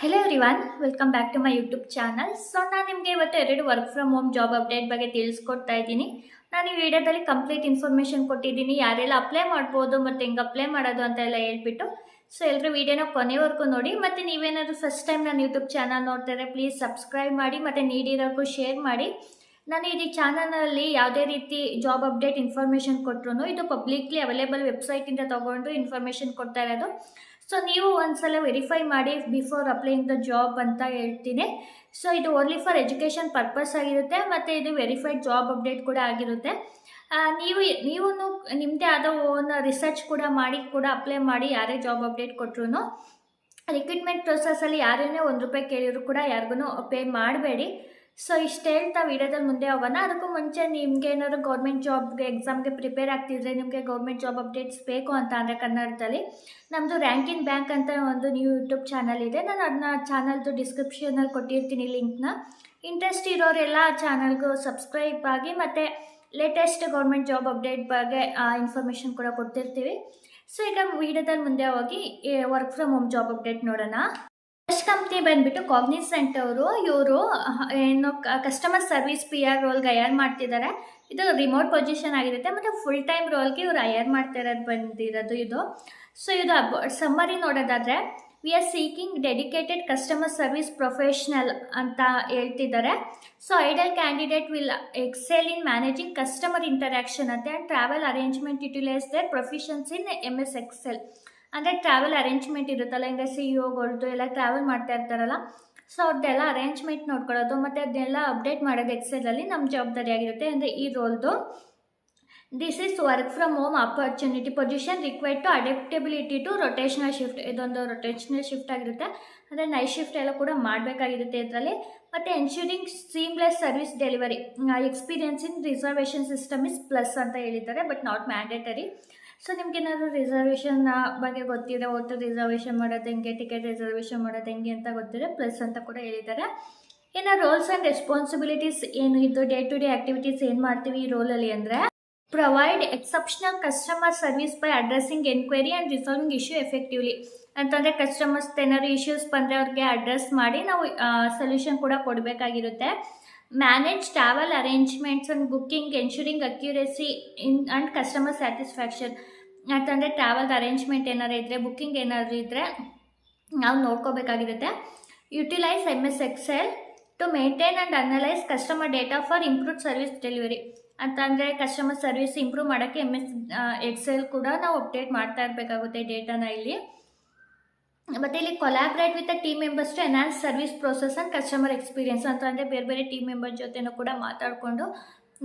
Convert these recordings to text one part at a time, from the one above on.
Hello everyone welcome back to my YouTube channel so ನಾನು ನಿಮಗೆ ಇವತ್ತು ಎರಡು work from home job update ಬಗ್ಗೆ ತಿಳಿಸ್ಕೊಡ್ತಾ ಇದ್ದೀನಿ. ನಾನು ಈ ವಿಡಿಯೋದಲ್ಲಿ ಕಂಪ್ಲೀಟ್ ಇನ್ಫಾರ್ಮೇಷನ್ ಕೊಟ್ಟಿದ್ದೀನಿ. ಯಾರೆಲ್ಲ ಅಪ್ಲೈ ಮಾಡ್ಬೋದು, ಮತ್ತು ಹೆಂಗೆ ಅಪ್ಲೈ ಮಾಡೋದು ಅಂತ ಎಲ್ಲ ಹೇಳ್ಬಿಟ್ಟು. ಸೊ ಎಲ್ಲರೂ ವಿಡಿಯೋನ ಕೊನೆವರೆಗೂ ನೋಡಿ. ಮತ್ತು ನೀವೇನಾದರೂ ಫಸ್ಟ್ ಟೈಮ್ ನಾನು ಯೂಟ್ಯೂಬ್ ಚಾನಲ್ ನೋಡ್ತಾರೆ ಪ್ಲೀಸ್ ಸಬ್ಸ್ಕ್ರೈಬ್ ಮಾಡಿ, ಮತ್ತು ನೀಡಿರೋಕ್ಕೂ ಶೇರ್ ಮಾಡಿ. ನಾನು ಈ ಚಾನಲಲ್ಲಿ ಯಾವುದೇ ರೀತಿ ಜಾಬ್ ಅಪ್ಡೇಟ್ ಇನ್ಫಾರ್ಮೇಷನ್ ಕೊಟ್ಟರು ಇದು ಪಬ್ಲಿಕ್ಲಿ ಅವೈಲೇಬಲ್ ವೆಬ್ಸೈಟಿಂದ ತೊಗೊಂಡು ಇನ್ಫಾರ್ಮೇಷನ್ ಕೊಡ್ತಾ ಇರೋದು. ಸೊ ನೀವು ಒಂದ್ಸಲ ವೆರಿಫೈ ಮಾಡಿ ಬಿಫೋರ್ ಅಪ್ಲೈಯಿಂಗ್ ದ ಜಾಬ್ ಅಂತ ಹೇಳ್ತೀನಿ. ಸೊ ಇದು ಓನ್ಲಿ ಫಾರ್ ಎಜುಕೇಷನ್ ಪರ್ಪಸ್ ಆಗಿರುತ್ತೆ ಮತ್ತು ಇದು ವೆರಿಫೈಡ್ ಜಾಬ್ ಅಪ್ಡೇಟ್ ಕೂಡ ಆಗಿರುತ್ತೆ. ನೀವು ನೀವು ನಿಮ್ಮದೇ ಆದ ಓನ್ ರಿಸರ್ಚ್ ಕೂಡ ಮಾಡಿ, ಕೂಡ ಅಪ್ಲೈ ಮಾಡಿ ಯಾರೇ ಜಾಬ್ ಅಪ್ಡೇಟ್ ಕೊಟ್ರು ರಿಕ್ರೂಟ್ಮೆಂಟ್ ಪ್ರೊಸೆಸಲ್ಲಿ ಯಾರೇ ಒಂದು ರೂಪಾಯಿ ಕೇಳಿದ್ರು ಕೂಡ ಯಾರಿಗೂ ಪೇ ಮಾಡಬೇಡಿ. ಸೊ ಇಷ್ಟು ಹೇಳ್ತಾ ವಿಡಿಯೋದಲ್ಲಿ ಮುಂದೆ ಹೋಗೋಣ. ಅದಕ್ಕೂ ಮುಂಚೆ ನಿಮ್ಗೆ ಏನಾದ್ರು ಗೌರ್ಮೆಂಟ್ ಜಾಬ್ಗೆ ಎಕ್ಸಾಮ್ಗೆ ಪ್ರಿಪೇರ್ ಆಗ್ತಿದ್ರೆ ನಿಮಗೆ ಗೌರ್ಮೆಂಟ್ ಜಾಬ್ ಅಪ್ಡೇಟ್ಸ್ ಬೇಕು ಅಂತ ಅಂದರೆ ಕನ್ನಡದಲ್ಲಿ. ನಮ್ಮದು ರ್ಯಾಂಕಿನ್ ಬ್ಯಾಂಕ್ ಅಂತ ಒಂದು ನ್ಯೂ ಯೂಟ್ಯೂಬ್ ಚಾನಲ್ ಇದೆ. ನಾನು ಅದನ್ನ ಚಾನಲ್ದು ಡಿಸ್ಕ್ರಿಪ್ಷನಲ್ಲಿ ಕೊಟ್ಟಿರ್ತೀನಿ ಲಿಂಕ್ನ ಇಂಟ್ರೆಸ್ಟ್ ಇರೋರೆಲ್ಲ ಆ ಚಾನಲ್ಗೂ ಸಬ್ಸ್ಕ್ರೈಬ್ ಆಗಿ ಮತ್ತು ಲೇಟೆಸ್ಟ್ ಗೌರ್ಮೆಂಟ್ ಜಾಬ್ ಅಪ್ಡೇಟ್ ಬಗ್ಗೆ ಇನ್ಫಾರ್ಮೇಷನ್ ಕೂಡ ಕೊಡ್ತಿರ್ತೀವಿ. ಸೊ ಈಗ ವಿಡಿಯೋದಲ್ಲಿ ಮುಂದೆ ಹೋಗಿ work from home job update ನೋಡೋಣ. ಫಸ್ಟ್ ಕಂಪ್ನಿ ಬಂದ್ಬಿಟ್ಟು ಕಾಗ್ನಿಸೆಂಟ್ ಅವರು, ಇವರು ಏನು ಕಸ್ಟಮರ್ ಸರ್ವಿಸ್ ಪಿ ಆರ್ ರೋಲ್ಗೆ ಹೈಯರ್ ಮಾಡ್ತಿದ್ದಾರೆ ಇದು ರಿಮೋಟ್ ಪೊಸಿಷನ್ ಆಗಿರುತ್ತೆ, ಮತ್ತು ಫುಲ್ ಟೈಮ್ ರೋಲ್ಗೆ ಇವರು ಅಯರ್ ಮಾಡ್ತಾ ಇರೋದು ಬಂದಿರೋದು ಇದು. ಸೊ ಇದು ಸಮ್ಮರಿ ನೋಡೋದಾದರೆ we are seeking dedicated customer service professional ಅಂತ ಹೇಳ್ತಿದ್ದಾರೆ so ideal candidate will excel in managing customer interaction ಅಂತೆ and travel arrangement utilise their proficiencies in M S Excel ಅಂದರೆ ಟ್ರಾವೆಲ್ ಅರೇಂಜ್ಮೆಂಟ್ ಇರುತ್ತಲ್ಲ, ಹಿಂಗೆ ಸಿ ಒಗಳ್ದು ಎಲ್ಲ ಟ್ರಾವೆಲ್ ಮಾಡ್ತಾ ಇರ್ತಾರಲ್ಲ ಸೊ ಅವ್ರದ್ದೆಲ್ಲ ಅರೇಂಜ್ಮೆಂಟ್ ನೋಡ್ಕೊಳ್ಳೋದು, ಮತ್ತು ಅದನ್ನೆಲ್ಲ ಅಪ್ಡೇಟ್ ಮಾಡೋದು ಎಕ್ಸೆಲಲ್ಲಿ ನಮ್ಮ ಜವಾಬ್ದಾರಿ ಆಗಿರುತ್ತೆ. ಅಂದರೆ ಈ ರೋಲ್ದು this is work from home opportunity position required to adaptability to rotational shift ಇದೊಂದು ರೊಟೇಷನಲ್ ಶಿಫ್ಟ್ ಆಗಿರುತ್ತೆ. ಅಂದರೆ ನೈಟ್ ಶಿಫ್ಟ್ ಎಲ್ಲ ಕೂಡ ಮಾಡಬೇಕಾಗಿರುತ್ತೆ ಇದರಲ್ಲಿ. ಮತ್ತು ensuring seamless service delivery experience in reservation system is plus ಅಂತ ಹೇಳಿದ್ದಾರೆ ಬಟ್ ನಾಟ್ ಮ್ಯಾಂಡೇಟರಿ ಸೊ ಏನಾದರೂ ರಿಸರ್ವೇಷನ್ ಬಗ್ಗೆ ಗೊತ್ತಿದೆ ಹೋಟೆಲ್ ರಿಸರ್ವೇಷನ್ ಮಾಡೋದು ಹೆಂಗೆ ಟಿಕೆಟ್ ರಿಸರ್ವೇಷನ್ ಮಾಡೋದು ಹೆಂಗೆ ಅಂತ ಗೊತ್ತಿದೆ ಪ್ಲಸ್ ಅಂತ ಕೂಡ ಹೇಳಿದ್ದಾರೆ. ಇನ್ನು ರೋಲ್ಸ್ ಆ್ಯಂಡ್ ರೆಸ್ಪಾನ್ಸಿಬಿಲಿಟೀಸ್ ಏನು? ಇದು ಡೇ ಟು ಡೇ ಆ್ಯಕ್ಟಿವಿಟೀಸ್ ಏನು ಮಾಡ್ತೀವಿ ಈ ರೋಲಲ್ಲಿ ಅಂದರೆ provide exceptional customer service by addressing enquiry and resolving issue effectively ಅಂತಂದರೆ ಕಸ್ಟಮರ್ಸ್ ಏನಾದ್ರು ಇಶ್ಯೂಸ್ ಬಂದರೆ ಅವ್ರಿಗೆ ಅಡ್ರೆಸ್ ಮಾಡಿ ನಾವು ಸೊಲ್ಯೂಷನ್ ಕೂಡ ಕೊಡಬೇಕಾಗಿರುತ್ತೆ. Manage travel arrangements and booking, ensuring accuracy in and customer satisfaction. ಅಂತಂದರೆ ಟ್ರಾವೆಲ್ ಅರೇಂಜ್ಮೆಂಟ್ ಏನಾರು ಇದ್ದರೆ ಬುಕ್ಕಿಂಗ್ ಏನಾದರೂ ಇದ್ದರೆ ನಾವು ನೋಡ್ಕೋಬೇಕಾಗಿರುತ್ತೆ. Utilise M S Excel to maintain and analyse customer data for improve service delivery ಅಂತಂದರೆ ಕಸ್ಟಮರ್ ಸರ್ವಿಸ್ ಇಂಪ್ರೂವ್ ಮಾಡೋಕ್ಕೆ M S Excel ಕೂಡ ನಾವು ಅಪ್ಡೇಟ್ ಮಾಡ್ತಾ ಇರಬೇಕಾಗುತ್ತೆ ಡೇಟಾನ ಇಲ್ಲಿ. ಮತ್ತು ಇಲ್ಲಿ collaborate with team members to enhance service process and customer experience ಅಂತ ಅಂದರೆ ಬೇರೆ ಬೇರೆ ಟೀಮ್ ಮೆಂಬರ್ ಜೊತೆನೂ ಕೂಡ ಮಾತಾಡಿಕೊಂಡು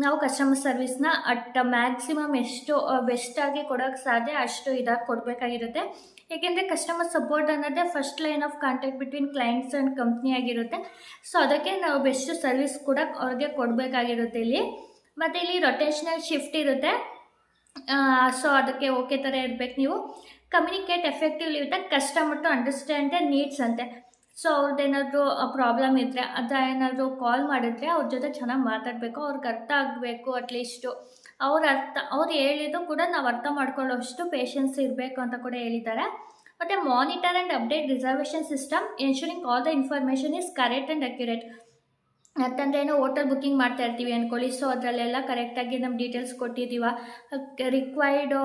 ನಾವು ಕಸ್ಟಮರ್ ಸರ್ವಿಸ್ನ ಅಟ್ ಮ್ಯಾಕ್ಸಿಮಮ್ ಎಷ್ಟು ಬೆಸ್ಟಾಗಿ ಕೊಡೋಕ್ಕೆ ಸಾಧ್ಯ ಅಷ್ಟು ಇದಾಗಿ ಕೊಡಬೇಕಾಗಿರುತ್ತೆ. ಏಕೆಂದರೆ ಕಸ್ಟಮರ್ ಸಪೋರ್ಟ್ ಅನ್ನೋದೇ first line of contact between clients and company ಆಗಿರುತ್ತೆ. ಸೊ ಅದಕ್ಕೆ ನಾವು ಬೆಸ್ಟ್ ಸರ್ವಿಸ್ ಕೂಡ ಅವ್ರಿಗೆ ಕೊಡಬೇಕಾಗಿರುತ್ತೆ ಇಲ್ಲಿ. ಮತ್ತು ಇಲ್ಲಿ ರೊಟೇಷ್ನಲ್ ಶಿಫ್ಟ್ ಇರುತ್ತೆ. ಸೊ ಅದಕ್ಕೆ ಓಕೆ ಥರ ಇರಬೇಕು ನೀವು. Communicate effectively with customer to understand the needs ಅಂತೆ. ಸೊ ಅವ್ರದ್ದೇನಾದರೂ ಪ್ರಾಬ್ಲಮ್ ಇದ್ದರೆ ಅದು ಏನಾದರೂ ಕಾಲ್ ಮಾಡಿದರೆ ಅವ್ರ ಜೊತೆ ಚೆನ್ನಾಗಿ ಮಾತಾಡಬೇಕು, ಅವ್ರಿಗೆ ಅರ್ಥ ಆಗಬೇಕು ಅಟ್ಲೀಸ್ಟು ಅವ್ರ ಅರ್ಥ, ಅವ್ರು ಹೇಳಿದ್ದು ಕೂಡ ನಾವು ಅರ್ಥ ಮಾಡ್ಕೊಳ್ಳೋಷ್ಟು ಪೇಷನ್ಸ್ ಇರಬೇಕು ಅಂತ ಕೂಡ ಹೇಳಿದ್ದಾರೆ. ಮತ್ತು monitor and update reservation system ensuring all the information is correct and accurate ಅಂತಂದರೆ ಏನೋ ಹೋಟೆಲ್ ಬುಕ್ಕಿಂಗ್ ಮಾಡ್ತಾ ಇರ್ತೀವಿ ಅಂದ್ಕೊಳ್ಳಿ ಸೊ ಅದರಲ್ಲೆಲ್ಲ ಕರೆಕ್ಟಾಗಿ ನಮ್ಮ ಡೀಟೇಲ್ಸ್ ಕೊಟ್ಟಿದ್ದೀವ. ರಿಕ್ವೈರ್ಡು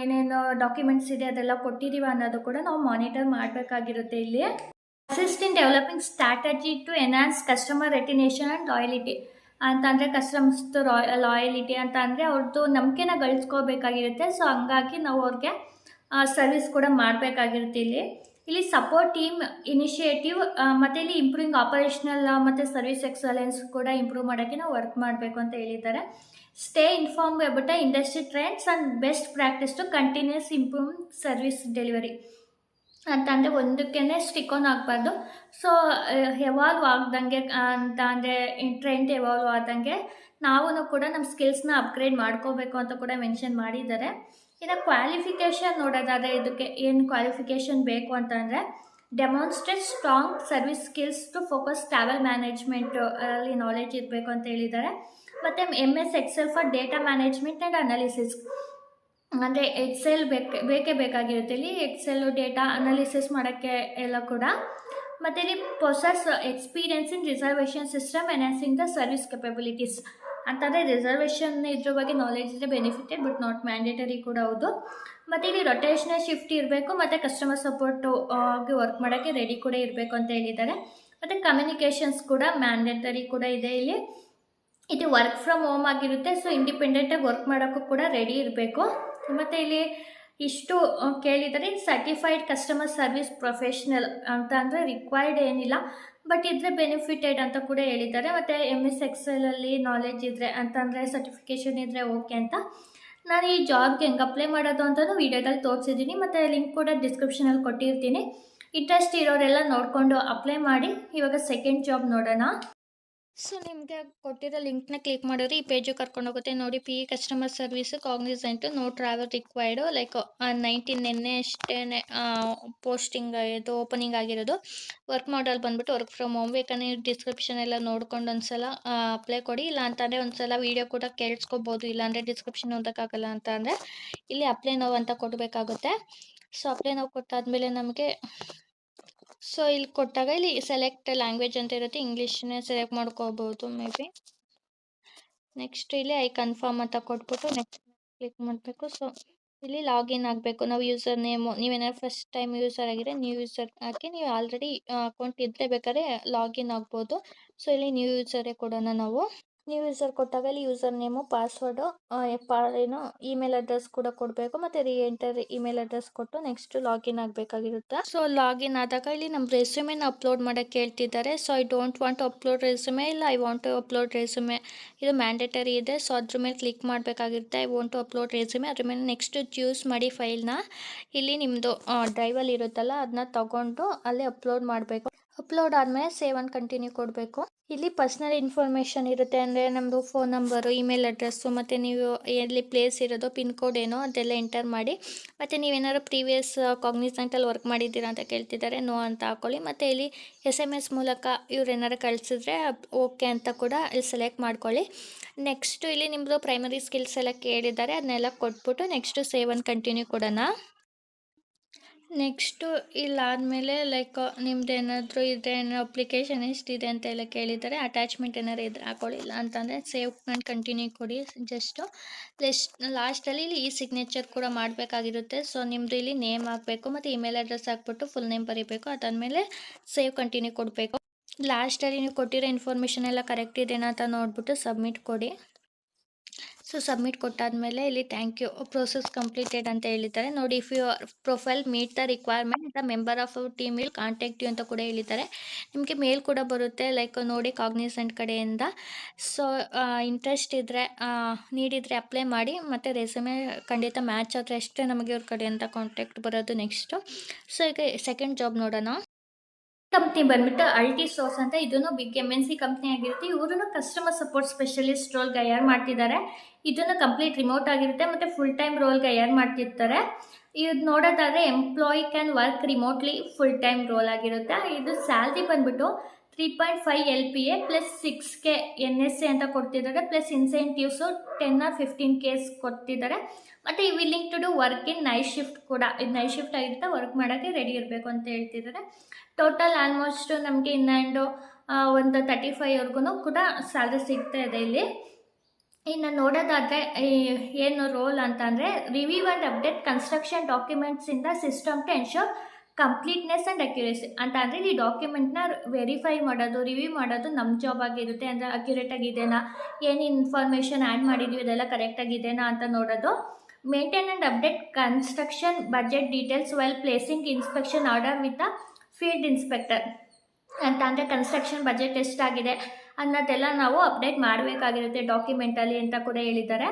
ಏನೇನು ಡಾಕ್ಯುಮೆಂಟ್ಸ್ ಇದೆ ಅದೆಲ್ಲ ಕೊಟ್ಟಿದ್ದೀವ ಅನ್ನೋದು ಕೂಡ ನಾವು ಮಾನಿಟರ್ ಮಾಡಬೇಕಾಗಿರುತ್ತೆ ಇಲ್ಲಿ. Assist in developing strategy to enhance customer retention and loyalty ಅಂತಂದರೆ ಕಸ್ಟಮರ್ಸ್ದು ರಾಯ್ ಲಾಯಲಿಟಿ ಅಂತ ಅಂದರೆ ಅವ್ರದ್ದು ನಂಬಿಕೆನ ಗಳಿಸ್ಕೋಬೇಕಾಗಿರುತ್ತೆ. ಸೊ ಹಂಗಾಗಿ ನಾವು ಅವ್ರಿಗೆ ಸರ್ವಿಸ್ ಕೂಡ ಮಾಡಬೇಕಾಗಿರುತ್ತೆ ಇಲ್ಲಿ. ಇಲ್ಲಿ ಸಪೋರ್ಟ್ ಟೀಮ್ ಇನಿಷಿಯೇಟಿವ್ ಮತ್ತು ಇಲ್ಲಿ ಇಂಪ್ರೂವಿಂಗ್ ಆಪರೇಷನಲ್ ಮತ್ತು ಸರ್ವಿಸ್ ಎಕ್ಸಲೆನ್ಸ್ ಕೂಡ ಇಂಪ್ರೂವ್ ಮಾಡೋಕ್ಕೆ ನಾವು ವರ್ಕ್ ಮಾಡಬೇಕು ಅಂತ ಹೇಳಿದ್ದಾರೆ. Stay inform about industry trends and best practice to continuous improve service delivery ಅಂತಂದರೆ ಒಂದಕ್ಕೇ ಸ್ಟಿಕ್ ಆನ್ ಆಗಬಾರ್ದು. ಸೊ ಎವಾಲ್ವ್ ಆಗ್ದಂಗೆ ಅಂತ ಅಂದರೆ ಟ್ರೆಂಡ್ ಎವಾಲ್ವ್ ಆದಂಗೆ ನಾವು ಕೂಡ ನಮ್ಮ ಸ್ಕಿಲ್ಸ್ನ ಅಪ್ಗ್ರೇಡ್ ಮಾಡ್ಕೋಬೇಕು ಅಂತ ಕೂಡ ಮೆನ್ಷನ್ ಮಾಡಿದ್ದಾರೆ. ಇನ್ನು ಕ್ವಾಲಿಫಿಕೇಷನ್ ನೋಡೋದಾದರೆ ಇದಕ್ಕೆ ಏನು ಕ್ವಾಲಿಫಿಕೇಷನ್ ಬೇಕು ಅಂತಂದರೆ demonstrate strong service skills to focus travel management ಅಲ್ಲಿ ನಾಲೆಜ್ ಇರಬೇಕು ಅಂತ ಹೇಳಿದ್ದಾರೆ. ಮತ್ತು M S Excel for data management and analysis ಅಂದರೆ ಎಕ್ಸೆಲ್ ಬೇಕೆ, ಬೇಕೇ ಬೇಕಾಗಿರುತ್ತೆ ಇಲ್ಲಿ. ಎಕ್ಸೆಲ್ಲು ಡೇಟಾ ಅನಾಲಿಸಿಸ್ ಮಾಡೋಕ್ಕೆ ಎಲ್ಲ ಕೂಡ. ಮತ್ತು ಇಲ್ಲಿ possess experience in reservation system enhancing the service capabilities ಅಂತಂದರೆ ರಿಸರ್ವೇಷನ್ ಇದ್ರ ಬಗ್ಗೆ ನಾಲೆಜ್ ಇದ್ದರೆ ಬೆನಿಫಿಟೆಡ್ ಬಟ್ ನಾಟ್ ಮ್ಯಾಂಡೇಟರಿ ಕೂಡ ಹೌದು. ಮತ್ತು ಇಲ್ಲಿ ರೊಟೇಷನಲ್ ಶಿಫ್ಟ್ ಇರಬೇಕು, ಮತ್ತು ಕಸ್ಟಮರ್ ಸಪೋರ್ಟು ಆಗಿ ವರ್ಕ್ ಮಾಡೋಕ್ಕೆ ರೆಡಿ ಕೂಡ ಇರಬೇಕು ಅಂತ ಹೇಳಿದ್ದಾರೆ. ಮತ್ತು ಕಮ್ಯುನಿಕೇಷನ್ಸ್ ಕೂಡ ಮ್ಯಾಂಡೇಟರಿ ಕೂಡ ಇದೆ ಇಲ್ಲಿ. ಇದು ವರ್ಕ್ ಫ್ರಮ್ ಹೋಮ್ ಆಗಿರುತ್ತೆ ಸೊ ಇಂಡಿಪೆಂಡೆಂಟಾಗಿ ವರ್ಕ್ ಮಾಡೋಕ್ಕೂ ಕೂಡ ರೆಡಿ ಇರಬೇಕು. ಮತ್ತು ಇಲ್ಲಿ ಇಷ್ಟು ಕೇಳಿದರೆ ಸರ್ಟಿಫೈಡ್ ಕಸ್ಟಮರ್ ಸರ್ವಿಸ್ ಪ್ರೊಫೆಷ್ನಲ್ ಅಂತ ಅಂದರೆ ರಿಕ್ವೈರ್ಡ್ ಏನಿಲ್ಲ. ಬಟ್ ಇದ್ರೆ ಬೆನಿಫಿಟೆಡ್ ಅಂತ ಕೂಡ ಹೇಳಿದ್ದಾರೆ. ಮತ್ತು ಎಂ ಎಸ್ ಎಕ್ಸೆಲಲ್ಲಿ ನಾಲೆಜ್ ಇದ್ದರೆ ಅಂತಂದರೆ ಸರ್ಟಿಫಿಕೇಷನ್ ಇದ್ದರೆ ಓಕೆ ಅಂತ. ನಾನು ಈ ಜಾಬ್ಗೆ ಹೆಂಗೆ ಅಪ್ಲೈ ಮಾಡೋದು ಅಂತಲೂ ವೀಡಿಯೋದಲ್ಲಿ ತೋರಿಸಿದ್ದೀನಿ ಮತ್ತು ಲಿಂಕ್ ಕೂಡ ಡಿಸ್ಕ್ರಿಪ್ಷನಲ್ಲಿ ಕೊಟ್ಟಿರ್ತೀನಿ. ಇಂಟ್ರೆಸ್ಟ್ ಇರೋರೆಲ್ಲ ನೋಡಿಕೊಂಡು ಅಪ್ಲೈ ಮಾಡಿ. ಇವಾಗ ಸೆಕೆಂಡ್ ಜಾಬ್ ನೋಡೋಣ. ಸೊ ನಿಮಗೆ ಕೊಟ್ಟಿರೋ ಲಿಂಕ್ನ ಕ್ಲಿಕ್ ಮಾಡಿದ್ರೆ ಈ ಪೇಜು ಕರ್ಕೊಂಡು ಹೋಗುತ್ತೆ ನೋಡಿ P customer service Cognizant no travel required like nineteen ನಿನ್ನೆ ಅಷ್ಟೇ ಪೋಸ್ಟಿಂಗ್ ಇದು ಓಪನಿಂಗ್ ಆಗಿರೋದು. ವರ್ಕ್ ಮಾಡಲ್ ಬಂದ್ಬಿಟ್ಟು ವರ್ಕ್ ಫ್ರಮ್ ಹೋಮ್ ಬೇಕಾದ್ರೆ ಡಿಸ್ಕ್ರಿಪ್ಷನ್ ಎಲ್ಲ ನೋಡ್ಕೊಂಡು ಒಂದ್ಸಲ ಅಪ್ಲೈ ಕೊಡಿ. ಇಲ್ಲ ಅಂತಂದರೆ ಒಂದ್ಸಲ ವೀಡಿಯೋ ಕೂಡ ಕೇಳಿಸ್ಕೊಬೋದು. ಇಲ್ಲಾಂದರೆ ಡಿಸ್ಕ್ರಿಪ್ಷನ್ ಓದೋಕ್ಕಾಗಲ್ಲ ಅಂತ ಅಂದರೆ, ಇಲ್ಲಿ ಅಪ್ಲೈ ನೋವು ಅಂತ ಕೊಡಬೇಕಾಗುತ್ತೆ. ಸೊ ಅಪ್ಲೈ ನೋವು ಕೊಟ್ಟಾದಮೇಲೆ ನಮಗೆ ಸೊ ಇಲ್ಲಿ ಕೊಟ್ಟಾಗ ಇಲ್ಲಿ ಸೆಲೆಕ್ಟ್ ಲ್ಯಾಂಗ್ವೇಜ್ ಅಂತ ಇರುತ್ತೆ. ಇಂಗ್ಲೀಷ್ನೇ ಸೆಲೆಕ್ಟ್ ಮಾಡ್ಕೋಬೋದು ಮೇ ಬಿ ನೆಕ್ಸ್ಟ್ ಇಲ್ಲಿ ಐ ಕನ್ಫರ್ಮ್ ಅಂತ ಕೊಟ್ಬಿಟ್ಟು ನೆಕ್ಸ್ಟ್ ಕ್ಲಿಕ್ ಮಾಡಬೇಕು. ಸೊ ಇಲ್ಲಿ ಲಾಗಿನ್ ಆಗಬೇಕು. ನಾವು ಯೂಸರ್ ನೇಮು ನೀವೇನಾದ್ರು ಫಸ್ಟ್ ಟೈಮ್ ಯೂಸರ್ ಆಗಿದ್ರೆ ನ್ಯೂ ಯೂಸರ್ ಹಾಕಿ ನೀವು ಆಲ್ರೆಡಿ ಅಕೌಂಟ್ ಇದ್ದರೆ ಬೇಕಾದ್ರೆ ಲಾಗಿನ್ ಆಗ್ಬೋದು. ಸೊ ಇಲ್ಲಿ ನ್ಯೂ ಯೂಸರೇ ಕೊಡೋಣ ನಾವು. ನ್ಯೂ ಯೂಸರ್ ಕೊಟ್ಟಾಗ ಇಲ್ಲಿ ಯೂಸರ್ ನೇಮು ಪಾಸ್ವರ್ಡು ಪಾ ಏನು ಇಮೇಲ್ ಅಡ್ರೆಸ್ ಕೂಡ ಕೊಡಬೇಕು. ಮತ್ತೆ ರೀ ಎಂಟರ್ ಇಮೇಲ್ ಅಡ್ರೆಸ್ ಕೊಟ್ಟು ನೆಕ್ಸ್ಟ್ ಲಾಗಿನ್ ಆಗಬೇಕಾಗಿರುತ್ತೆ. ಸೊ ಲಾಗಿನ್ ಆದಾಗ ಇಲ್ಲಿ ನಮ್ಮ ರೆಸ್ಯೂಮೆನ ಅಪ್ಲೋಡ್ ಮಾಡೋಕ್ಕೆ ಕೇಳ್ತಿದ್ದಾರೆ so I don't want to upload resume ಇಲ್ಲ I want to upload resume ಇದು ಮ್ಯಾಂಡೇಟರಿ ಇದೆ. ಸೊ ಅದ್ರ ಮೇಲೆ click ಮಾಡಬೇಕಾಗಿರುತ್ತೆ. I want to upload resume ಅದ್ರ ಮೇಲೆ ನೆಕ್ಸ್ಟ್ ಚೂಸ್ ಮಾಡಿ ಫೈಲ್ನ ಇಲ್ಲಿ ನಿಮ್ಮದು ಡ್ರೈವಲ್ಲಿ ಇರುತ್ತಲ್ಲ ಅದನ್ನ ತಗೊಂಡು ಅಲ್ಲಿ ಅಪ್ಲೋಡ್ ಮಾಡಬೇಕು. ಅಪ್ಲೋಡ್ ಆದಮೇಲೆ ಸೇವ್ ಆ್ಯಂಡ್ ಕಂಟಿನ್ಯೂ ಕೊಡಬೇಕು. ಇಲ್ಲಿ ಪರ್ಸ್ನಲ್ ಇನ್ಫಾರ್ಮೇಷನ್ ಇರುತ್ತೆ ಅಂದರೆ ನಮ್ಮದು ಫೋನ್ ನಂಬರು ಇಮೇಲ್ ಅಡ್ರೆಸ್ಸು ಮತ್ತು ನೀವು ಎಲ್ಲಿ ಪ್ಲೇಸ್ ಇರೋದು ಪಿನ್ ಕೋಡ್ ಏನೋ ಅದೆಲ್ಲ ಎಂಟರ್ ಮಾಡಿ, ಮತ್ತು ನೀವೇನಾದ್ರು ಪ್ರೀವಿಯಸ್ ಕಾಗ್ನಿಸೆಂಟಲ್ಲಿ ವರ್ಕ್ ಮಾಡಿದ್ದೀರಾ ಅಂತ ಕೇಳ್ತಿದ್ದಾರೆ ನೋ ಅಂತ ಹಾಕೊಳ್ಳಿ. ಮತ್ತು ಇಲ್ಲಿ ಎಸ್ ಎಂ ಎಸ್ ಮೂಲಕ ಇವ್ರು ಏನಾರು ಕಳಿಸಿದ್ರೆ ಓಕೆ ಅಂತ ಕೂಡ ಇಲ್ಲಿ ಸೆಲೆಕ್ಟ್ ಮಾಡ್ಕೊಳ್ಳಿ. ನೆಕ್ಸ್ಟು ಇಲ್ಲಿ ನಿಮ್ಮದು ಪ್ರೈಮರಿ ಸ್ಕಿಲ್ಸ್ ಎಲ್ಲ ಕೇಳಿದ್ದಾರೆ, ಅದನ್ನೆಲ್ಲ ಕೊಟ್ಬಿಟ್ಟು ನೆಕ್ಸ್ಟು ಸೇವ್ ಆ್ಯಂಡ್ ಕಂಟಿನ್ಯೂ ಕೊಡೋಣ. ನೆಕ್ಸ್ಟು ಇಲ್ಲಾದಮೇಲೆ ಲೈಕ್, ನಿಮ್ದು ಏನಾದರೂ ಇದೆ, ಏನೋ ಅಪ್ಲಿಕೇಶನ್ ಎಷ್ಟಿದೆ ಅಂತ ಎಲ್ಲ ಕೇಳಿದ್ದಾರೆ ಅಟ್ಯಾಚ್ಮೆಂಟ್ ಏನಾರು ಇದ್ರೆ ಹಾಕೊಳ್ಳಿಲ್ಲ. ಅಂತಂದರೆ ಸೇವ್ ಆ್ಯಂಡ್ ಕಂಟಿನ್ಯೂ ಕೊಡಿ ಜಸ್ಟು ಲೆಸ್ಟ್ ಲಾಸ್ಟಲ್ಲಿ ಇಲ್ಲಿ ಈ ಸಿಗ್ನೇಚರ್ ಕೂಡ ಮಾಡಬೇಕಾಗಿರುತ್ತೆ. ಸೊ ನಿಮ್ಮದು ಇಲ್ಲಿ ನೇಮ್ ಹಾಕಬೇಕು ಮತ್ತು ಇಮೇಲ್ ಅಡ್ರೆಸ್ ಹಾಕ್ಬಿಟ್ಟು ಫುಲ್ ನೇಮ್ ಬರೀಬೇಕು. ಅದಾದಮೇಲೆ ಸೇವ್ ಕಂಟಿನ್ಯೂ ಕೊಡಬೇಕು. ಲಾಸ್ಟಲ್ಲಿ ನೀವು ಕೊಟ್ಟಿರೋ ಇನ್ಫಾರ್ಮೇಷನ್ ಎಲ್ಲ ಕರೆಕ್ಟ್ ಇದೆನಾ ಅಂತ ನೋಡಿಬಿಟ್ಟು ಸಬ್ಮಿಟ್ ಕೊಡಿ. ಸೊ ಸಬ್ಮಿಟ್ ಕೊಟ್ಟಾದಮೇಲೆ ಇಲ್ಲಿ ಥ್ಯಾಂಕ್ ಯು ಪ್ರೋಸೆಸ್ ಕಂಪ್ಲೀಟೆಡ್ ಅಂತ ಹೇಳಿದ್ದಾರೆ. ನೋಡಿ if you profile meet the requirement the member of team will contact you ಅಂತ ಕೂಡ ಹೇಳಿದ್ದಾರೆ. ನಿಮಗೆ ಮೇಲ್ ಕೂಡ ಬರುತ್ತೆ ಲೈಕ್ ನೋಡಿ ಕಾಗ್ನಿಸೆಂಟ್ ಕಡೆಯಿಂದ. ಸೊ ಇಂಟ್ರೆಸ್ಟ್ ಇದ್ದರೆ ನೀಡಿದರೆ ಅಪ್ಲೈ ಮಾಡಿ, ಮತ್ತು ರೆಸ್ಯೂಮೆ ಖಂಡಿತ ಮ್ಯಾಚ್ ಆದರೆ ಅಷ್ಟೇ ನಮಗೆ ಇವ್ರ ಕಡೆಯಿಂದ ಕಾಂಟ್ಯಾಕ್ಟ್ ಬರೋದು ನೆಕ್ಸ್ಟು ಸೊ ಈಗ ಸೆಕೆಂಡ್ ಜಾಬ್ ನೋಡೋಣ. ಕಂಪ್ನಿ ಬಂದ್ಬಿಟ್ಟು ಅಲ್ಟಿ ಸೋಸ್ ಅಂತ ಇದನ್ನು big M N C company ಆಗಿರುತ್ತೆ. ಇವರು customer support specialist role hire ಮಾಡ್ತಿದ್ದಾರೆ. ಇದನ್ನು ಕಂಪ್ಲೀಟ್ ರಿಮೋಟ್ ಆಗಿರುತ್ತೆ ಮತ್ತು ಫುಲ್ ಟೈಮ್ ರೋಲ್ ಹೈಯರ್ ಮಾಡ್ತಿರ್ತಾರೆ. ಇದು ನೋಡೋದಾದರೆ employee can work remotely full time role ಆಗಿರುತ್ತೆ. ಇದು ಸ್ಯಾಲ್ರಿ ಬಂದ್ಬಿಟ್ಟು three point five L P A plus six K N S A ಅಂತ ಕೊಡ್ತಿದ್ದಾರೆ plus incentives ten or fifteen Ks ಕೊಡ್ತಿದ್ದಾರೆ. ಮತ್ತು ಈ willing to do work in night shift ಕೂಡ, ಇದು ನೈಟ್ ಶಿಫ್ಟ್ ಆಗಿರುತ್ತೆ ವರ್ಕ್ ಮಾಡೋಕ್ಕೆ ರೆಡಿ ಇರಬೇಕು ಅಂತ ಹೇಳ್ತಿದ್ದಾರೆ. ಟೋಟಲ್ ಆಲ್ಮೋಸ್ಟ್ ನಮಗೆ ಇನ್ನೊಂದು ಒಂದು ತರ್ಟಿ ಫೈವ್ವರೆಗೂ ಕೂಡ ಸ್ಯಾಲ್ರಿ ಸಿಗ್ತಾ ಇದೆ ಇಲ್ಲಿ. ಇನ್ನು ನೋಡೋದಾದರೆ ಏನು ರೋಲ್ ಅಂತಂದರೆ review and update construction ಡಾಕ್ಯುಮೆಂಟ್ಸಿಂದ in system to ensure completeness and accuracy ಅಂತ ಅಂದರೆ ಈ ಡಾಕ್ಯುಮೆಂಟ್ನ ವೆರಿಫೈ ಮಾಡೋದು ರಿವ್ಯೂ ಮಾಡೋದು ನಮ್ಮ ಜಾಬ್ ಆಗಿರುತ್ತೆ. ಅಂದರೆ ಅಕ್ಯುರೇಟ್ ಆಗಿದೆನಾ ಏನು ಇನ್ಫಾರ್ಮೇಷನ್ ಆ್ಯಡ್ ಮಾಡಿದ್ವಿ, ಇದೆಲ್ಲ ಕರೆಕ್ಟಾಗಿದೆನಾ ಅಂತ ನೋಡೋದು. Maintain and update construction budget details well placing inspection order with field inspector ಅಂತ ಅಂದರೆ ಕನ್ಸ್ಟ್ರಕ್ಷನ್ ಬಜೆಟ್ ಎಷ್ಟಾಗಿದೆ? ಅನ್ನೋದೆಲ್ಲ ನಾವು ಅಪ್ಡೇಟ್ ಮಾಡಬೇಕಾಗಿರುತ್ತೆ ಡಾಕ್ಯುಮೆಂಟಲ್ಲಿ ಅಂತ ಕೂಡ ಹೇಳಿದ್ದಾರೆ.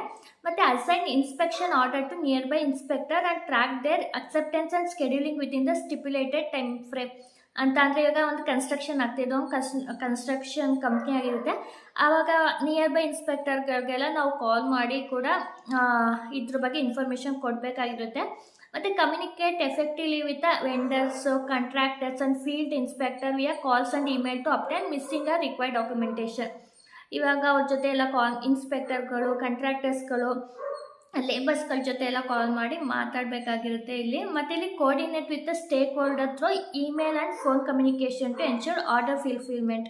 ಮತ್ತು assign inspection order to nearby inspector and track their acceptance and scheduling within the stipulated time frame ಅಂತ ಅಂದರೆ ಇವಾಗ ಒಂದು ಕನ್ಸ್ಟ್ರಕ್ಷನ್ ಆಗ್ತಿದ್ದು ಕನ್ಸ್ ಕನ್ಸ್ಟ್ರಕ್ಷನ್ ಕಂಪ್ನಿ ಆಗಿರುತ್ತೆ. ಆವಾಗ ನಿಯರ್ ಬೈ ಇನ್ಸ್ಪೆಕ್ಟರ್ಗಳಿಗೆಲ್ಲ ನಾವು ಕಾಲ್ ಮಾಡಿ ಕೂಡ ಇದ್ರ ಬಗ್ಗೆ ಇನ್ಫಾರ್ಮೇಷನ್ ಕೊಡಬೇಕಾಗಿರುತ್ತೆ. ಮತ್ತು communicate effectively with the vendors contractors and field inspector via calls and email to obtain missing or required documentation ಇವಾಗ ಅವ್ರ ಜೊತೆ ಎಲ್ಲ ಕಾಲ್ ಇನ್ಸ್ಪೆಕ್ಟರ್ಗಳು ಕಾಂಟ್ರಾಕ್ಟರ್ಸ್ಗಳು ಲೇಬರ್ಸ್ಗಳ ಜೊತೆ ಎಲ್ಲ ಕಾಲ್ ಮಾಡಿ ಮಾತಾಡಬೇಕಾಗಿರುತ್ತೆ ಇಲ್ಲಿ. ಮತ್ತು ಇಲ್ಲಿ coordinate with the stakeholder through email and phone communication to ensure order fulfilment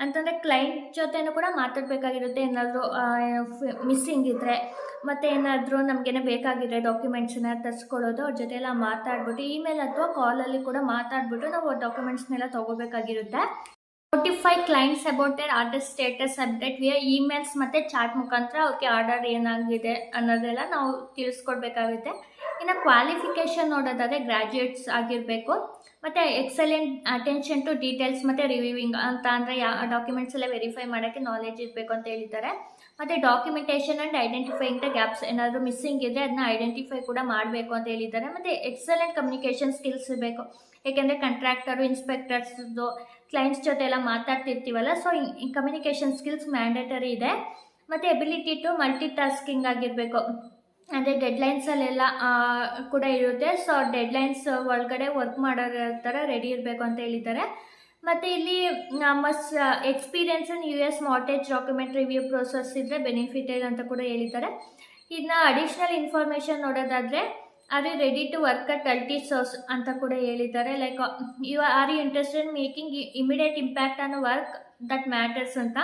ಅಂತಂದರೆ ಕ್ಲೈಂಟ್ ಜೊತೆನೂ ಕೂಡ ಮಾತಾಡಬೇಕಾಗಿರುತ್ತೆ ಏನಾದರೂ ಮಿಸ್ಸಿಂಗ್ ಇದ್ದರೆ ಮತ್ತು ಏನಾದರೂ ನಮಗೇನೆ ಬೇಕಾಗಿದ್ರೆ ಡಾಕ್ಯುಮೆಂಟ್ಸನ್ನ ತರಿಸ್ಕೊಳ್ಳೋದು, ಅವ್ರ ಜೊತೆ ಎಲ್ಲ ಮಾತಾಡ್ಬಿಟ್ಟು ಇಮೇಲ್ ಅಥವಾ ಕಾಲಲ್ಲಿ ಕೂಡ ಮಾತಾಡ್ಬಿಟ್ಟು ನಾವು ಡಾಕ್ಯುಮೆಂಟ್ಸ್ನೆಲ್ಲ ತೊಗೋಬೇಕಾಗಿರುತ್ತೆ. Notify clients about their order status update via emails ಮತ್ತು ಚಾಟ್ ಮುಖಾಂತರ ಅವ್ರಿಗೆ ಆರ್ಡರ್ ಏನಾಗಿದೆ ಅನ್ನೋದೆಲ್ಲ ನಾವು ತಿಳಿಸ್ಕೊಡ್ಬೇಕಾಗುತ್ತೆ. ಇನ್ನು ಕ್ವಾಲಿಫಿಕೇಷನ್ ನೋಡೋದಾದರೆ ಗ್ರ್ಯಾಜುಯೇಟ್ಸ್ ಆಗಿರಬೇಕು. ಮತ್ತು ಎಕ್ಸಲೆಂಟ್ ಅಟೆನ್ಷನ್ ಟು ಡೀಟೇಲ್ಸ್ ಮತ್ತು ರಿವ್ಯೂವಿಂಗ್ ಅಂತ ಅಂದರೆ ಯಾವ ಡಾಕ್ಯುಮೆಂಟ್ಸ್ ಎಲ್ಲ ವೆರಿಫೈ ಮಾಡೋಕ್ಕೆ ನಾಲೆಜ್ ಇರಬೇಕು ಅಂತ ಹೇಳಿದ್ದಾರೆ. ಮತ್ತು documentation and identifying the gaps ಏನಾದರೂ ಮಿಸ್ಸಿಂಗ್ ಇದ್ದರೆ ಅದನ್ನ ಐಡೆಂಟಿಫೈ ಕೂಡ ಮಾಡಬೇಕು ಅಂತ ಹೇಳಿದ್ದಾರೆ. ಮತ್ತು ಎಕ್ಸಲೆಂಟ್ ಕಮ್ಯುನಿಕೇಷನ್ ಸ್ಕಿಲ್ಸ್ ಇರಬೇಕು ಏಕೆಂದರೆ ಕಂಟ್ರಾಕ್ಟರು ಇನ್ಸ್ಪೆಕ್ಟರ್ಸ್ದು ಕ್ಲೈಂಟ್ಸ್ ಜೊತೆ ಎಲ್ಲ ಮಾತಾಡ್ತಿರ್ತೀವಲ್ಲ ಸೊ ಕಮ್ಯುನಿಕೇಷನ್ ಸ್ಕಿಲ್ಸ್ ಮ್ಯಾಂಡೇಟರಿ ಇದೆ. ಮತ್ತು ಎಬಿಲಿಟಿ ಟು ಮಲ್ಟಿ ಟಾಸ್ಕಿಂಗ್ ಆಗಿರಬೇಕು ಅಂದರೆ ಡೆಡ್ಲೈನ್ಸಲ್ಲೆಲ್ಲ ಕೂಡ ಇರುತ್ತೆ. ಸೊ ಡೆಡ್ಲೈನ್ಸ್ ಒಳಗಡೆ ವರ್ಕ್ ಮಾಡೋ ಥರ ರೆಡಿ ಇರಬೇಕು ಅಂತ ಹೇಳಿದ್ದಾರೆ. ಮತ್ತು ಇಲ್ಲಿ must experience in U S mortgage document review process ಇದ್ದರೆ ಬೆನಿಫಿಟೆಡ್ ಅಂತ ಕೂಡ ಹೇಳಿದ್ದಾರೆ. ಇದನ್ನ ಅಡಿಷ್ನಲ್ ಇನ್ಫಾರ್ಮೇಷನ್ ನೋಡೋದಾದರೆ are you ready to work at Altisource ಅಂತ ಕೂಡ ಹೇಳಿದ್ದಾರೆ. Like you are you interested making immediate impact on work that matters ಅಂತ.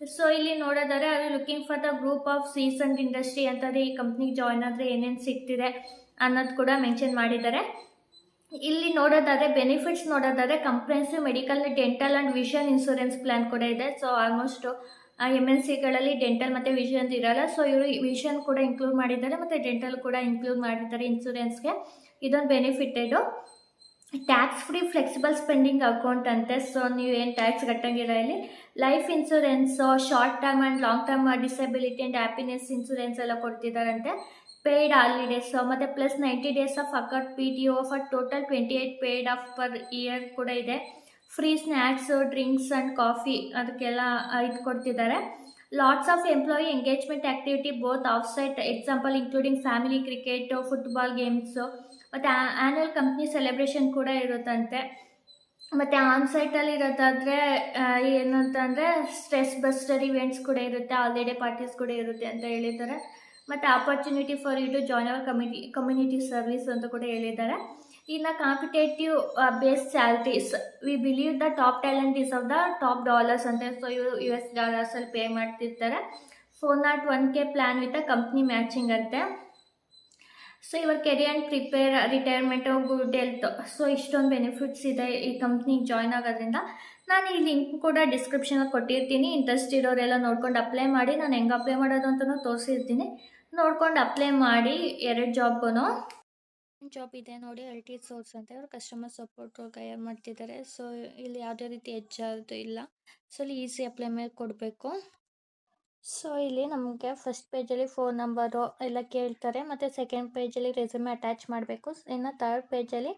ಸೊ ಇಲ್ಲಿ ನೋಡೋದಾದ್ರೆ are you looking for the group of season industry ಅಂತಂದರೆ ಈ ಕಂಪ್ನಿಗೆ ಜಾಯ್ನ್ ಆದರೆ ಏನೇನು ಸಿಗ್ತಿದೆ ಅನ್ನೋದು ಕೂಡ ಮೆನ್ಷನ್ ಮಾಡಿದ್ದಾರೆ. ಇಲ್ಲಿ ನೋಡೋದಾದರೆ ಬೆನಿಫಿಟ್ಸ್ ನೋಡೋದಾದ್ರೆ comprehensive medical dental and vision insurance plan ಕೂಡ ಇದೆ. ಸೊ ಆಲ್ಮೋಸ್ಟು ಎಂ ಎನ್ ಸಿಗಳಲ್ಲಿ ಡೆಂಟಲ್ ಮತ್ತು ವಿಷನ್ ಇರಲ್ಲ. ಸೊ ಇವರು ವಿಷನ್ ಕೂಡ ಇನ್ಕ್ಲೂಡ್ ಮಾಡಿದ್ದಾರೆ ಮತ್ತು ಡೆಂಟಲ್ ಕೂಡ ಇನ್ಕ್ಲೂಡ್ ಮಾಡಿದ್ದಾರೆ ಇನ್ಶೂರೆನ್ಸ್ಗೆ ಇದೊಂದು benefited tax free flexible spending account ಅಂತೆ. ಸೊ ನೀವು ಏನು ಟ್ಯಾಕ್ಸ್ ಕಟ್ಟಂಗಿಲ್ಲ ಇಲ್ಲಿ. Life insurance short term and long term disability and happiness insurance ಎಲ್ಲ ಕೊಡ್ತಿದ್ದಾರಂತೆ ಪೇಯ್ಡ್ ಹಾಲಿಡೇಸು ಮತ್ತು plus ninety days of account P T O for total twenty eight paid off per year ಕೂಡ ಇದೆ. Free snacks drinks and coffee ಅದಕ್ಕೆಲ್ಲ ಇದು ಕೊಡ್ತಿದ್ದಾರೆ. Lots of employee engagement activity both offsite example including family cricket football games ಮತ್ತು annual company celebration ಕೂಡ ಇರುತ್ತಂತೆ. ಮತ್ತು on ಸೈಟಲ್ಲಿ ಇರೋದಾದರೆ ಏನಂತಂದರೆ ಸ್ಟ್ರೆಸ್ ಬಸ್ಟರ್ ಇವೆಂಟ್ಸ್ ಕೂಡ ಇರುತ್ತೆ ಹಾಲಿಡೇ ಪಾರ್ಟೀಸ್ ಕೂಡ ಇರುತ್ತೆ ಅಂತ ಹೇಳಿದ್ದಾರೆ. ಮತ್ತು opportunity for you to join our community community service ಅಂತ ಕೂಡ ಹೇಳಿದ್ದಾರೆ. ಇನ್ನು competitive base salaries we believe the top talent is of the top dollars ಅಂತ ಸೊ ಇವರು ಯು ಎಸ್ ಡಾಲರ್ಸಲ್ಲಿ ಪೇ ಮಾಡ್ತಿರ್ತಾರೆ. Four not one K plan with a company matching ಅಂತೆ. So ಇವಾಗ career and prepare retirement good health so ಇಷ್ಟೊಂದು benefits ಇದೆ ಈ ಕಂಪ್ನಿಗೆ ಜಾಯ್ನ್ ಆಗೋದ್ರಿಂದ. ನಾನು ಈ ಲಿಂಕ್ ಕೂಡ ಡಿಸ್ಕ್ರಿಪ್ಷನಲ್ಲಿ ಕೊಟ್ಟಿರ್ತೀನಿ. ಇಂಟ್ರೆಸ್ಟ್ ಇರೋರೆಲ್ಲ ನೋಡ್ಕೊಂಡು ಅಪ್ಲೈ ಮಾಡಿ. ನಾನು ಹೆಂಗೆ ಅಪ್ಲೈ ಮಾಡೋದು ಅಂತಲೂ ತೋರಿಸಿರ್ತೀನಿ. ನೋಡ್ಕೊಂಡು ಅಪ್ಲೈ ಮಾಡಿ ಎರಡು ಜಾಬ್ಗೂ ಜಾಬ್ ಇದೆ ನೋಡಿ ಎಲ್ ಟಿ ಸೋರ್ಸ್ ಅಂತ. ಅವರು ಕಸ್ಟಮರ್ ಸಪೋರ್ಟ್ ಗೈರ್ ಮಾಡ್ತಿದ್ದಾರೆ. ಸೊ ಇಲ್ಲಿ ಯಾವುದೇ ರೀತಿ ಹೆಚ್ಚಾರ್ದು ಇಲ್ಲ. ಸೊ ಇಲ್ಲಿ ಈಸಿ ಅಪ್ಲೈ ಮೇಲೆ ಕೊಡಬೇಕು. ಸೊ ಇಲ್ಲಿ ನಮಗೆ ಫಸ್ಟ್ ಪೇಜಲ್ಲಿ ಫೋನ್ ನಂಬರು ಎಲ್ಲ ಕೇಳ್ತಾರೆ, ಮತ್ತು ಸೆಕೆಂಡ್ ಪೇಜಲ್ಲಿ ರೆಸ್ಯೂಮ್ ಅಟ್ಯಾಚ್ ಮಾಡಬೇಕು. ಇನ್ನು third ಪೇಜಲ್ಲಿ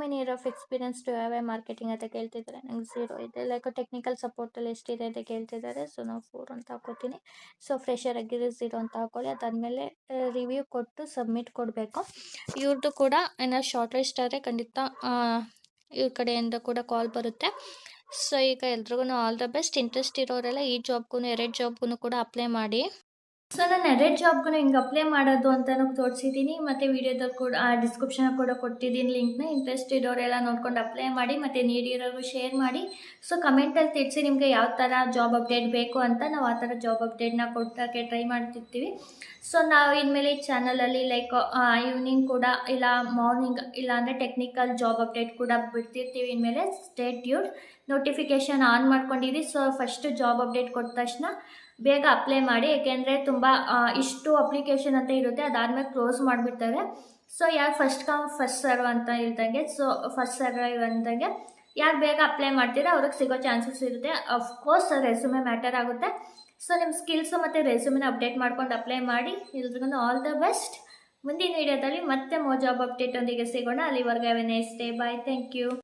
many year of experience to have a marketing ಅಂತ ಕೇಳ್ತಿದ್ದಾರೆ. ನಂಗೆ ಝೀರೋ ಇದೆ. ಲೈಕ್ ಟೆಕ್ನಿಕಲ್ ಸಪೋರ್ಟಲ್ಲಿ ಎಷ್ಟಿದೆ ಅಂತ ಕೇಳ್ತಿದ್ದಾರೆ. ಸೊ ನಾವು ಫೋರ್ ಅಂತ ಹಾಕೋತೀನಿ. ಸೊ ಫ್ರೆಶರ್ ಆಗಿರೋ ಝೀರೋ ಅಂತ ಹಾಕೊಳ್ಳಿ. ಅದಾದಮೇಲೆ ರಿವ್ಯೂ ಕೊಟ್ಟು ಸಬ್ಮಿಟ್ ಕೊಡಬೇಕು. ಇವ್ರದ್ದು ಕೂಡ ಏನಾದ್ರು ಶಾರ್ಟ್ ಲಿಸ್ಟ್ ಆದರೆ ಖಂಡಿತ ಇವ್ರ ಕಡೆಯಿಂದ ಕೂಡ ಕಾಲ್ ಬರುತ್ತೆ. ಸೊ ಈಗ ಎಲ್ರಿಗೂ ಆಲ್ ದ ಬೆಸ್ಟ್ ಇಂಟ್ರೆಸ್ಟ್ ಇರೋರೆಲ್ಲ ಈ ಜಾಬ್ಗೂ ಎರಡು ಜಾಬ್ಗೂ ಕೂಡ ಅಪ್ಲೈ ಮಾಡಿ. ಸೊ ನಾನು ಎರಡು ಜಾಬ್ಗೂ ಹಿಂಗೆ ಅಪ್ಲೈ ಮಾಡೋದು ಅಂತ ತೋರಿಸಿದ್ದೀನಿ ಮತ್ತು ವಿಡಿಯೋದಲ್ಲಿ ಕೂಡ ಡಿಸ್ಕ್ರಿಪ್ಷನ್ ಕೂಡ ಕೊಟ್ಟಿದ್ದೀನಿ ಲಿಂಕ್ನ ಇಂಟ್ರೆಸ್ಟ್ ಇರೋರೆಲ್ಲ ನೋಡ್ಕೊಂಡು ಅಪ್ಲೈ ಮಾಡಿ, ಮತ್ತು ನೀಡಿರೋರು ಶೇರ್ ಮಾಡಿ. ಸೊ ಕಮೆಂಟಲ್ಲಿ ತಿಳಿಸಿ ನಿಮಗೆ ಯಾವ ಥರ ಜಾಬ್ ಅಪ್ಡೇಟ್ ಬೇಕು ಅಂತ. ನಾವು ಆ ಥರ ಜಾಬ್ ಅಪ್ಡೇಟ್ನ ಕೊಡೋಕ್ಕೆ ಟ್ರೈ ಮಾಡ್ತಿರ್ತೀವಿ. ಸೊ ನಾವು ಇನ್ಮೇಲೆ ಈ ಚಾನಲಲ್ಲಿ ಲೈಕ್ ಈವ್ನಿಂಗ್ ಕೂಡ ಇಲ್ಲ ಮಾರ್ನಿಂಗ್ ಇಲ್ಲ ಅಂದರೆ ಟೆಕ್ನಿಕಲ್ ಜಾಬ್ ಅಪ್ಡೇಟ್ ಕೂಡ ಬಿಡ್ತಿರ್ತೀವಿ. ಇನ್ಮೇಲೆ ಸ್ಟೇಟ್ ಟ್ಯೂಡ್ ನೋಟಿಫಿಕೇಷನ್ ಆನ್ ಮಾಡ್ಕೊಂಡಿದ್ದೀವಿ ಸೊ ಫಸ್ಟು ಜಾಬ್ ಅಪ್ಡೇಟ್ ಕೊಟ್ಟ ತಕ್ಷಣ ಬೇಗ ಅಪ್ಲೈ ಮಾಡಿ. ಏಕೆಂದರೆ ತುಂಬ ಇಷ್ಟು ಅಪ್ಲಿಕೇಶನ್ ಅಂತ ಇರುತ್ತೆ. ಅದಾದಮೇಲೆ ಕ್ಲೋಸ್ ಮಾಡಿಬಿಡ್ತಾರೆ. ಸೊ ಯಾರು ಫಸ್ಟ್ ಕಮ್ ಫಸ್ಟ್ ಸರ್ವ್ ಅಂತ ಇಲ್ದಂಗೆ ಸೊ ಫಸ್ಟ್ ಸರ್ವ್ ಅಂದಂಗೆ ಯಾರು ಬೇಗ ಅಪ್ಲೈ ಮಾಡ್ತೀರಾ ಅವ್ರಿಗೆ ಸಿಗೋ ಚಾನ್ಸಸ್ ಇರುತ್ತೆ. ಅಫ್ಕೋರ್ಸ್ ರೆಸ್ಯೂಮೆ ಮ್ಯಾಟರ್ ಆಗುತ್ತೆ. ಸೊ ನಿಮ್ಮ ಸ್ಕಿಲ್ಸು ಮತ್ತು ರೆಸ್ಯೂಮೆನ ಅಪ್ಡೇಟ್ ಮಾಡ್ಕೊಂಡು ಅಪ್ಲೈ ಮಾಡಿ. ಎಲ್ರಿಗೂ ಆಲ್ ದ ಬೆಸ್ಟ್ ಮುಂದಿನ ವೀಡಿಯೋದಲ್ಲಿ ಮತ್ತೆ ಮೋ ಜಾಬ್ ಅಪ್ಡೇಟ್ ಒಂದಿಗೆ ಸಿಗೋಣ. ಅಲ್ಲಿವರೆಗೆ next day bye thank you